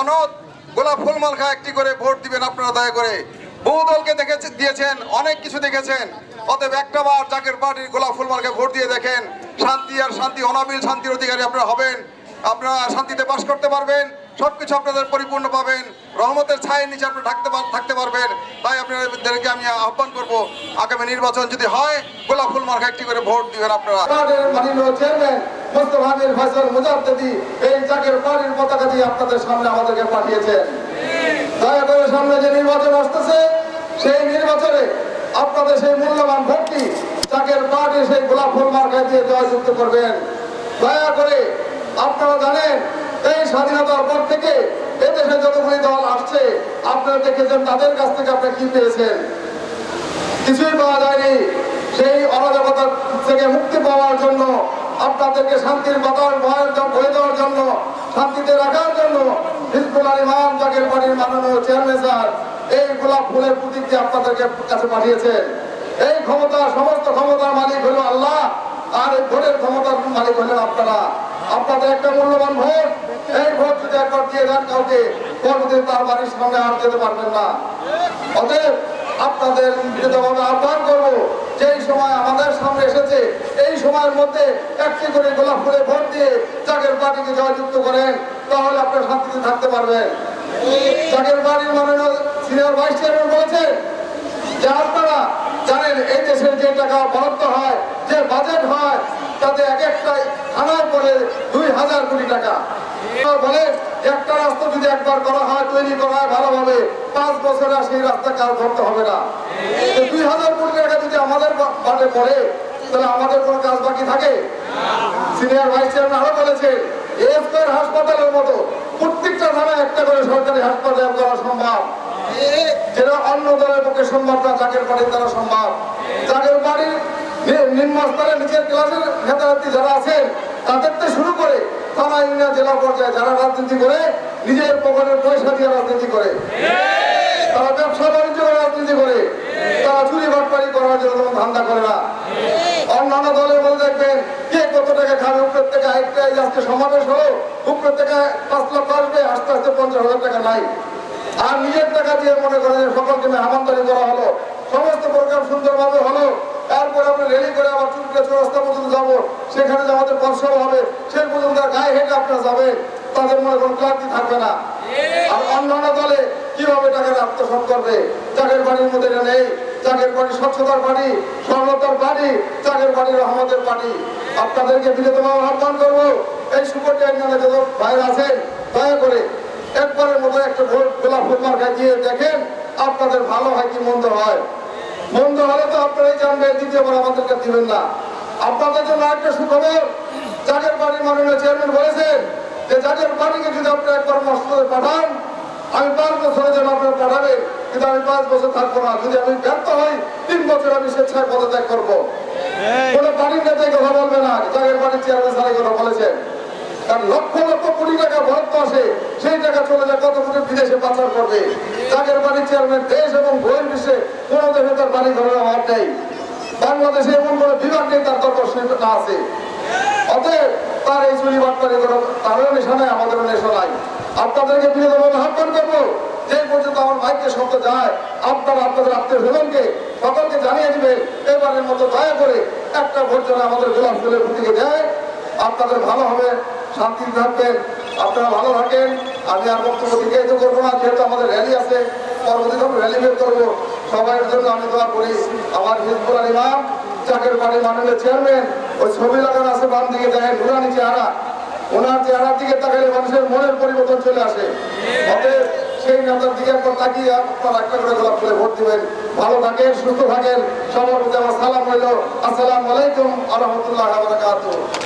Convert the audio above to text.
আমানত গোলাপ ফুল মালখা একটি করে ভোট দিবেন আপনারা দয়া করে। বহু দলকে দেখেছে, দিয়েছেন, অনেক কিছু দেখেছেন। অতএব একটা বার জাকের পার্টির গোলাপ ফুল মালকে ভোট দিয়ে দেখেন, শান্তি আর শান্তি, অনাবিল শান্তির অধিকারী আপনারা হবেন। আপনারা শান্তিতে বাস করতে পারবেন। সবকিছু আপনাদের পরিপূর্ণ পাবেন। রহমতের ছায়ের নিচে আপনারা থাকতে থাকতে পারবেন। তাই আপনাদেরকে আমি আহ্বান করব, আগামী নির্বাচন যদি হয়, গোলাপ ফুল মার্কা একটি করে ভোট দিবেন আপনারা। এই আপনাদের সামনে আমাদেরকে পাঠিয়েছেন। দয়া করে সামনে যে নির্বাচন আসতেছে, সেই নির্বাচনে আপনাদের সেই মূল্যবান ভোটটি পার্টির সেই গোলাপ করবেন। দয়া করে আপনারা জানেন এই স্বাধীনতার পর থেকে এদেশে যতগুলি দল আসছে, আপনারা দেখেছেন তাদের কাছ থেকে আপনারা কি পেয়েছেন? কিছুই পাওয়া যায়নি। সেই অরাজকতা থেকে মুক্তি পাওয়ার জন্য, আপনাদেরকে শান্তির বাতাস বয়ে দেওয়ার জন্য, শান্তিতে রাখার জন্য হিজবুল ইমাম জাগের বাড়ির মাননীয় চেয়ারম্যান স্যার এই গোলাপ ফুলের প্রতীক দিয়ে আপনাদেরকে কাছে পাঠিয়েছেন। এই ক্ষমতা সমস্ত ক্ষমতার মালিক হলো আল্লাহ, আর এই ভোটের ক্ষমতার মালিক হলেন আপনারা। আপনাদের একটা মূল্যবান ভোট এই ভোট যদি একবার দিয়ে দেন, কাউকে পরবর্তীতে তার বাড়ির সামনে আর যেতে পারবেন না। অতএব আপনাদের বিরুদ্ধভাবে আহ্বান করব, যেই সময় আমাদের সামনে এসেছে, এই সময়ের মধ্যে একটি করে গোলাপ ফুলে ভোট দিয়ে চাকের পার্টিকে জয়যুক্ত করেন, তাহলে আপনারা শান্তিতে থাকতে পারবেন। চাকের বাড়ির মাননীয় সিনিয়র ভাইস চেয়ারম্যান বলেছেন যে আপনারা জানেন, এই দেশের যে টাকা বরাদ্দ হয়, যে বাজেট হয় তাতে এক একটা থানায় পড়ে দুই হাজার কোটি টাকা। বলে, একটা রাস্তা যদি একবার করা হয়, তৈরি করা হয় ভালোভাবে, পাঁচ বছরে সেই রাস্তা কাজ ধরতে হবে না। দুই হাজার কোটি টাকা যদি আমাদের বাটে পড়ে, তাহলে আমাদের কোনো কাজ বাকি থাকে? সিনিয়র ভাইস চেয়ারম্যান আরও বলেছে এসকের হাসপাতালের মতো প্রত্যেকটা থানায় একটা করে সরকারি হাসপাতাল করা সম্ভব। যেটা অন্য দলের পক্ষে সম্ভব না চাকের বাড়ির দ্বারা সম্ভব। চাকের বাড়ির নিম্ন স্তরে নিচের ক্লাসের নেতারাত্রী যারা আছেন, তাদের থেকে শুরু করে থানা ইউনিয়ন জেলা পর্যায়ে যারা রাজনীতি করে, নিজের পকেটের পয়সা দিয়ে রাজনীতি করে। তারা ব্যবসা বাণিজ্য করে, রাজনীতি করে। তারা চুরি বাটপারি করার জন্য কোনো ধান্দা করে না। অন্যান্য দলের মধ্যে দেখবেন, কে কত টাকা খাবে, উপরের থেকে আরেকটা আজকে সমাবেশ হলো, উপরের থেকে পাঁচ লক্ষ আসবে, আস্তে আস্তে পঞ্চাশ হাজার টাকা নাই। আর নিজের টাকা দিয়ে মনে করেন সকলকে মেহমানদারি করা হলো। সমস্ত প্রোগ্রাম সুন্দরভাবে হলো। তারপরে আমরা রেলি করে আবার চুপড়ে চৌরাস্তা পর্যন্ত যাব। সেখানে যে আমাদের বর্ষাও হবে, সেই পর্যন্ত গায়ে হেঁটে আপনারা যাবেন। তাদের মনে কোনো ক্লান্তি থাকবে না। আর অন্যান্য দলে কীভাবে টাকা আত্মসাৎ করবে? চাকের বাড়ির মধ্যে এটা নেই। চাকের বাড়ি স্বচ্ছতার বাড়ি সরলতার বাড়ি চাকের বাড়ি রহমতের বাড়ি আপনাদেরকে বিরতভাবে আহ্বান করব, এই সুপর্টি আইনালে যত ভাইরা আছেন, দয়া করে একবারের মতো একটা ভোট গোলাপ ফুল মার্কায় দিয়ে দেখেন আপনাদের ভালো হয় কি মন্দ হয়। মন্দ হলে তো আপনারাই জানবেন দ্বিতীয়বার আমাদেরকে দিবেন না। আপনাদের জন্য একটা সুখবর জাগের বাড়ির মাননীয় চেয়ারম্যান বলেছেন যে জাগের বাড়িকে যদি আপনি একবার মসজিদে পাঠান আমি পাঁচ বছরের জন্য আপনার পাঠাবেন কিন্তু আমি পাঁচ বছর থাকব না। যদি আমি ব্যর্থ হই তিন বছর আমি স্বেচ্ছায় পদত্যাগ করব। কোনো বাড়ির নেতাই কথা বলবে না জাগের বাড়ির চেয়ারম্যান স্যার কথা বলেছেন। কারণ লক্ষ লক্ষ কোটি টাকা বরাদ্দ আসে সেই টাকা চলে যায় কত কোটি বিদেশে পাচার করবে। জাগের বাড়ির চেয়ারম্যান দেশ এবং বহির বিশ্বে কোনো দেশে তার বাড়ি ঘরের অভাব নেই। বাংলাদেশে এমন কোনো বিভাগ নেই তার না আছে। অতএব তার এই চুরি বাটপারি কোনো তারও নেশা নাই, আমাদেরও নেশা নাই। আপনাদেরকে বিনোদন আহ্বান করব, যে পর্যন্ত আমার ভাইকে শব্দ যায়, আপনারা আপনাদের আত্মীয় স্বজনকে সকলকে জানিয়ে দিবেন এবারের মতো দয়া করে একটা ভোট আমাদের গোলাপ ফুলের প্রতীকে দেয়। আপনাদের ভালো হবে শান্তি থাকবেন। আপনারা ভালো থাকেন। আমি আর বক্তব্য দীর্ঘায়িত করব না, যেহেতু আমাদের র্যালি আছে, পরবর্তীতে র্যালি বের করব। সবাইয়ের জন্য আমি দোয়া করি। আমার হিজবুল ইমাম চাকের বাড়ি মাননীয় চেয়ারম্যান ওই ছবি লাগানো আছে বাম দিকে দেখেন নুরানি চেহারা ওনার চেহারার দিকে তাকালে মানুষের মনের পরিবর্তন চলে আসে। অতএব সেই নেতার দিকে একবার তাকিয়ে আপনার একটা করে গোলাপ ফুলে ভোট দিবেন। ভালো থাকেন, সুস্থ থাকেন। সবার প্রতি আমার সালাম রইল। আসসালামু আলাইকুম আ রহমতুল্লাহ